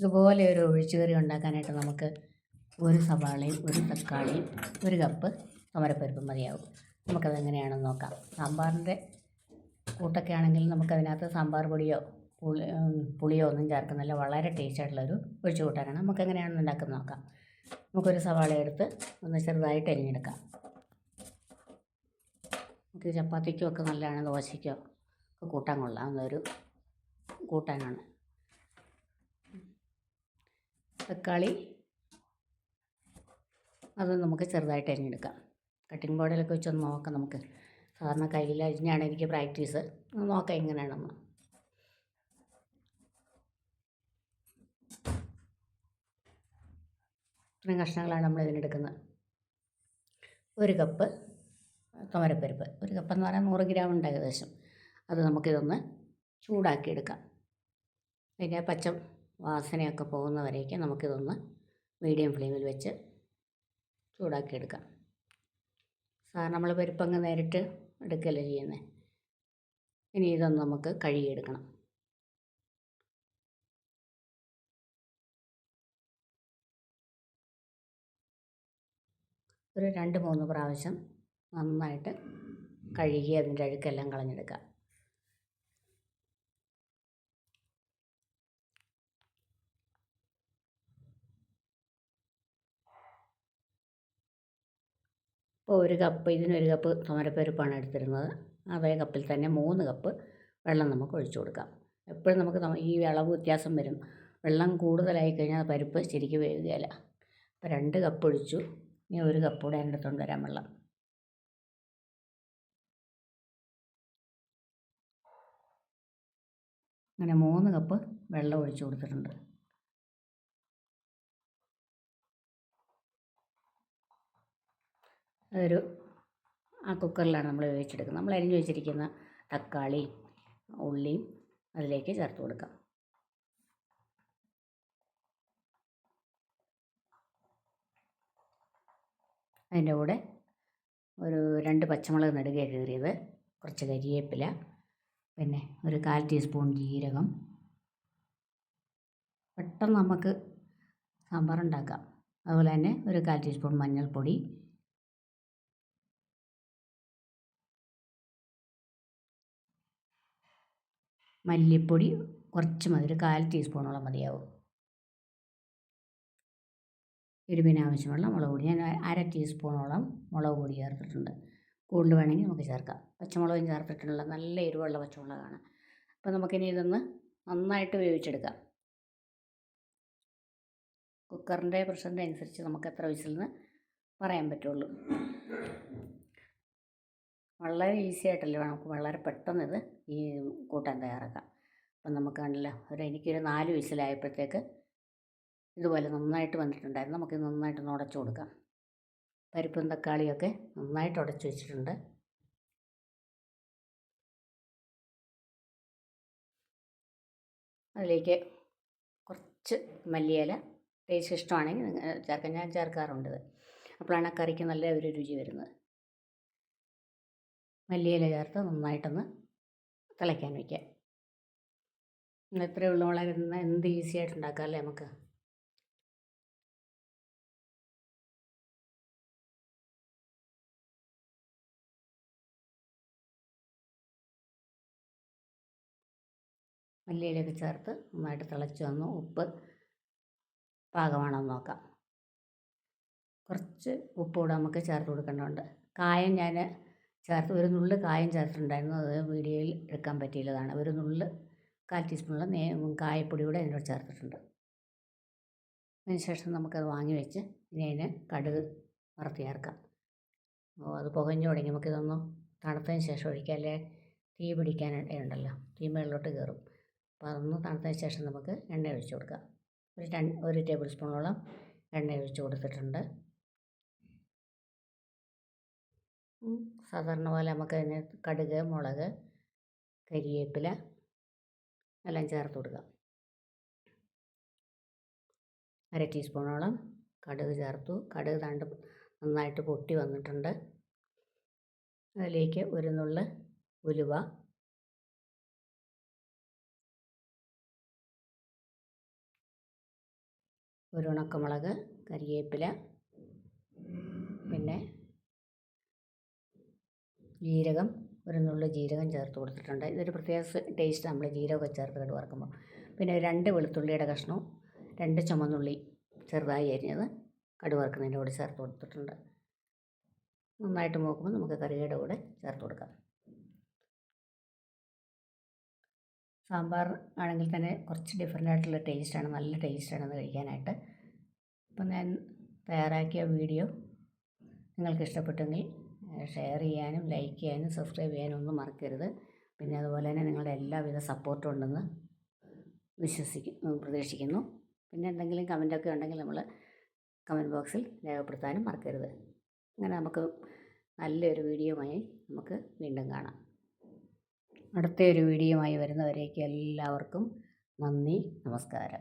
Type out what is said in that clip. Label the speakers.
Speaker 1: ഇതുപോലെ ഒരു ഒഴിച്ചുകറി ഉണ്ടാക്കാനായിട്ട് നമുക്ക് ഒരു സവാളയും ഒരു തക്കാളിയും ഒരു കപ്പ് അമരപ്പരിപ്പ് മതിയാവും. നമുക്കത് എങ്ങനെയാണെന്ന് നോക്കാം. സാമ്പാറിന്റെ കൂട്ടൊക്കെ ആണെങ്കിൽ നമുക്കതിനകത്ത് സാമ്പാർ പൊടിയോ പുളി പുളിയോ ഒന്നും ചേർക്കുന്നില്ല. വളരെ ടേസ്റ്റ് ആയിട്ടുള്ളൊരു ഒഴിച്ചു കൂട്ടാനാണ്. നമുക്ക് എങ്ങനെയാണെന്ന് ഉണ്ടാക്കുന്നത് നോക്കാം. നമുക്കൊരു സവാള എടുത്ത് ഒന്ന് ചെറുതായിട്ട് അരിഞ്ഞെടുക്കാം. നമുക്ക് ചപ്പാത്തിക്കോ ഒക്കെ നല്ലതാണ് ദോശയ്ക്കോ ഒക്കെ കൂട്ടാൻ കൊള്ളാവുന്ന ഒരു കൂട്ടാനാണ്. തക്കാളി. അത് നമുക്ക് ചെറുതായിട്ട് അരിഞ്ഞെടുക്കാം. കട്ടിംഗ് ബോർഡിലൊക്കെ വെച്ചൊന്ന് നോക്കാം നമുക്ക്. സാധാരണ കയ്യിൽ അരിഞ്ഞാണ് എനിക്ക് പ്രാക്ടീസ് നോക്കാം എങ്ങനെയാണെന്ന്. ഇത്രയും കഷ്ണങ്ങളാണ് നമ്മൾ ഇതിനെടുക്കുന്നത്. ഒരു കപ്പ് തുമരപ്പരിപ്പ് ഒരു കപ്പ് എന്ന് പറഞ്ഞാൽ നൂറ് ഗ്രാം ഉണ്ട് ഏകദേശം. അത് നമുക്കിതൊന്ന് ചൂടാക്കിയെടുക്കാം. അതിന്റെ പച്ച വാസനയൊക്കെ പോകുന്നവരേക്ക് നമുക്കിതൊന്ന് മീഡിയം ഫ്ലെയിമിൽ വെച്ച് ചൂടാക്കിയെടുക്കാം. സാധാരണ നമ്മൾ പരിപ്പങ്ങ് നേരിട്ട് എടുക്കല്ലേ ചെയ്യുന്നത് ഇനി ഇതൊന്ന് നമുക്ക് കഴുകിയെടുക്കണം. ഒരു രണ്ട് മൂന്ന് പ്രാവശ്യം നന്നായിട്ട് കഴുകി അതിന്റെ അഴുക്കെല്ലാം കളഞ്ഞെടുക്കാം. ഒരു കപ്പ് ഇതിന് ഒരു കപ്പ് സമരപ്പരിപ്പാണ് എടുത്തിരുന്നത്. അതേ കപ്പിൽ തന്നെ മൂന്ന് കപ്പ് വെള്ളം നമുക്ക് ഒഴിച്ചു കൊടുക്കാം. എപ്പോഴും നമുക്ക് ഈ അളവ് വ്യത്യാസം വരും. വെള്ളം കൂടുതലായി കഴിഞ്ഞാൽ പരിപ്പ് ശരിക്കും വേവുകയില്ല. അപ്പോൾ രണ്ട് കപ്പ് ഒഴിച്ചു. ഇനി ഒരു കപ്പ് കൂടെ എന്റെ അടുത്തോണ്ട് വരാൻ വെള്ളം. അങ്ങനെ മൂന്ന് കപ്പ് വെള്ളം ഒഴിച്ചു കൊടുത്തിട്ടുണ്ട്. അതൊരു ആ കുക്കറിലാണ് നമ്മൾ വേവിച്ചെടുക്കുന്നത്. നമ്മൾ അരിഞ്ഞു വെച്ചിരിക്കുന്ന തക്കാളി ഉള്ളിയും അതിലേക്ക് ചേർത്ത് കൊടുക്കാം അതിന്റെ കൂടെ ഒരു രണ്ട് പച്ചമുളക് നെടുകെ കീറിയത്. കുറച്ച് കരിയേപ്പില പിന്നെ ഒരു കാൽ ടീസ്പൂൺ ജീരകം. പെട്ടെന്ന് നമുക്ക് സാമ്പാർ ഉണ്ടാക്കാം. അതുപോലെ തന്നെ ഒരു കാൽ ടീസ്പൂൺ മഞ്ഞൾപ്പൊടി മല്ലിപ്പൊടി കുറച്ച് മതി. ഒരു കാൽ ടീസ്പൂണോളം മതിയാവും. എരിവിന് ആവശ്യമുള്ള മുളക് പൊടി. ഞാൻ അര ടീസ്പൂണോളം മുളക് പൊടി ചേർത്തിട്ടുണ്ട്. കൂടുതൽ വേണമെങ്കിൽ നമുക്ക് ചേർക്കാം. പച്ചമുളകും ചേർത്തിട്ടുള്ള നല്ല എരിവുള്ള പച്ചമുളകാണ്. അപ്പോൾ നമുക്കിനി ഇതൊന്ന് നന്നായിട്ട് വേവിച്ചെടുക്കാം. കുക്കറിന്റെ പ്രഷറിന്റെ അനുസരിച്ച് നമുക്ക് എത്ര വിസിലെന്ന് പറയാൻ പറ്റുള്ളൂ. വളരെ ഈസി ആയിട്ടല്ലേ നമുക്ക് വളരെ പെട്ടെന്ന് ഇത് ഈ കൂട്ടാൻ തയ്യാറാക്കാം. അപ്പം നമുക്ക് കണ്ടല്ലോ ഒരു എനിക്കൊരു നാല് വിസിലായപ്പോഴത്തേക്ക് ഇതുപോലെ നന്നായിട്ട് വന്നിട്ടുണ്ടായിരുന്നു. നമുക്ക് നന്നായിട്ട് ഒന്ന് ഉടച്ചു കൊടുക്കാം. പരിപ്പും തക്കാളിയൊക്കെ നന്നായിട്ട് ഉടച്ചു വെച്ചിട്ടുണ്ട്. അതിലേക്ക് കുറച്ച് മല്ലിയില ടേസ്റ്റ് ഇഷ്ടമാണെങ്കിൽ ചേർക്കാൻ ഞാൻ ചേർക്കാറുണ്ട് അപ്പോഴാണ് കറിക്ക് നല്ല ഒരു രുചി വരുന്നത്. മല്ലിയില ചേർത്ത് നന്നായിട്ടൊന്ന് തിളയ്ക്കാൻ വയ്ക്കുക ഇത്രയേ ഉള്ളൂ വളരെ എന്ത് ഈസി ആയിട്ട് ഉണ്ടാക്കാം അല്ലേ നമുക്ക്? മല്ലിയിലൊക്കെ ചേർത്ത് നന്നായിട്ട് തിളച്ച് വന്നു. ഉപ്പ് പാകമാണോ നോക്കാം. കുറച്ച് ഉപ്പ് കൂടെ നമുക്ക് ചേർത്ത് കൊടുക്കേണ്ടതുണ്ട്. കായം ഞാൻ ചേർത്ത് ഒരു നുള്ള് കായം ചേർത്തിട്ടുണ്ടായിരുന്നു. അത് വീഡിയോയിൽ എടുക്കാൻ പറ്റിയില്ലതാണ് ഒരു നുള്ള് കാൽ ടീസ്പൂണുള്ള നേ കായപ്പൊടി കൂടെ അതിനോട് ചേർത്തിട്ടുണ്ട്. അതിന് ശേഷം നമുക്കത് വാങ്ങി വെച്ച് ഇനി അതിന് കടുക് വറുത്ത് ചേർക്കാം. അത് പുകഞ്ഞു തുടങ്ങി. നമുക്കിതൊന്ന് തണുത്തതിന് ശേഷം ഒഴിക്കാം. അല്ലേ? തീ പിടിക്കാൻ ഉണ്ടല്ലോ. തീ മേളിലോട്ട് കയറും. അപ്പോൾ അതൊന്ന് തണുത്തതിന് ശേഷം നമുക്ക് എണ്ണ ഒഴിച്ച് കൊടുക്കാം. ഒരു രണ്ട് ഒരു ടേബിൾ സ്പൂണോളം എണ്ണ ഒഴിച്ച് കൊടുത്തിട്ടുണ്ട്. സാധാരണ പോലെ നമുക്ക് അതിന് കടുക് മുളക് കരിവേപ്പില എല്ലാം ചേർത്ത് കൊടുക്കാം. അര ടീസ്പൂണോളം കടുക് ചേർത്തു. കടുക് തണ്ട് നന്നായിട്ട് പൊട്ടി വന്നിട്ടുണ്ട്. അതിലേക്ക് ഒരു നുള്ള് ഉലുവ. ഒരു ഉണക്കമുളക് കരിവേപ്പില പിന്നെ ജീരകം ഒരു നുള്ളു ജീരകം ചേർത്ത് കൊടുത്തിട്ടുണ്ട്. ഇതൊരു പ്രത്യേക ടേസ്റ്റ് നമ്മൾ ജീരകമൊക്കെ ചേർത്ത് കടുക് വറക്കുമ്പോൾ പിന്നെ രണ്ട് വെളുത്തുള്ളിയുടെ കഷ്ണവും രണ്ട് ചുമന്നുള്ളി ചെറുതായി അരിഞ്ഞത് കടുവറക്കുന്നതിന്റെ കൂടെ ചേർത്ത് കൊടുത്തിട്ടുണ്ട്. നന്നായിട്ട് നോക്കുമ്പോൾ നമുക്ക് കറിയുടെ കൂടെ ചേർത്ത് കൊടുക്കാം. സാമ്പാർ ആണെങ്കിൽ തന്നെ കുറച്ച് ഡിഫറെന്റ് ആയിട്ടുള്ള ടേസ്റ്റാണ് നല്ല ടേസ്റ്റാണ് അത് കഴിക്കാനായിട്ട്. അപ്പം ഞാൻ തയ്യാറാക്കിയ വീഡിയോ നിങ്ങൾക്ക് ഇഷ്ടപ്പെട്ടെങ്കിൽ ഷെയർ ചെയ്യാനും ലൈക്ക് ചെയ്യാനും സബ്സ്ക്രൈബ് ചെയ്യാനും ഒന്നും മറക്കരുത്. പിന്നെ അതുപോലെ തന്നെ നിങ്ങളുടെ എല്ലാവിധ സപ്പോർട്ടും ഉണ്ടെന്ന് വിശ്വസിക്കുന്നു പ്രതീക്ഷിക്കുന്നു. പിന്നെ എന്തെങ്കിലും കമന്റൊക്കെ ഉണ്ടെങ്കിൽ നമ്മൾ കമന്റ് ബോക്സിൽ രേഖപ്പെടുത്താനും മറക്കരുത്. അങ്ങനെ നമുക്ക് നല്ലൊരു വീഡിയോയുമായി നമുക്ക് വീണ്ടും കാണാം. അടുത്ത ഒരു വീഡിയോയുമായി വരുന്നവരേക്ക് എല്ലാവർക്കും നന്ദി നമസ്കാരം.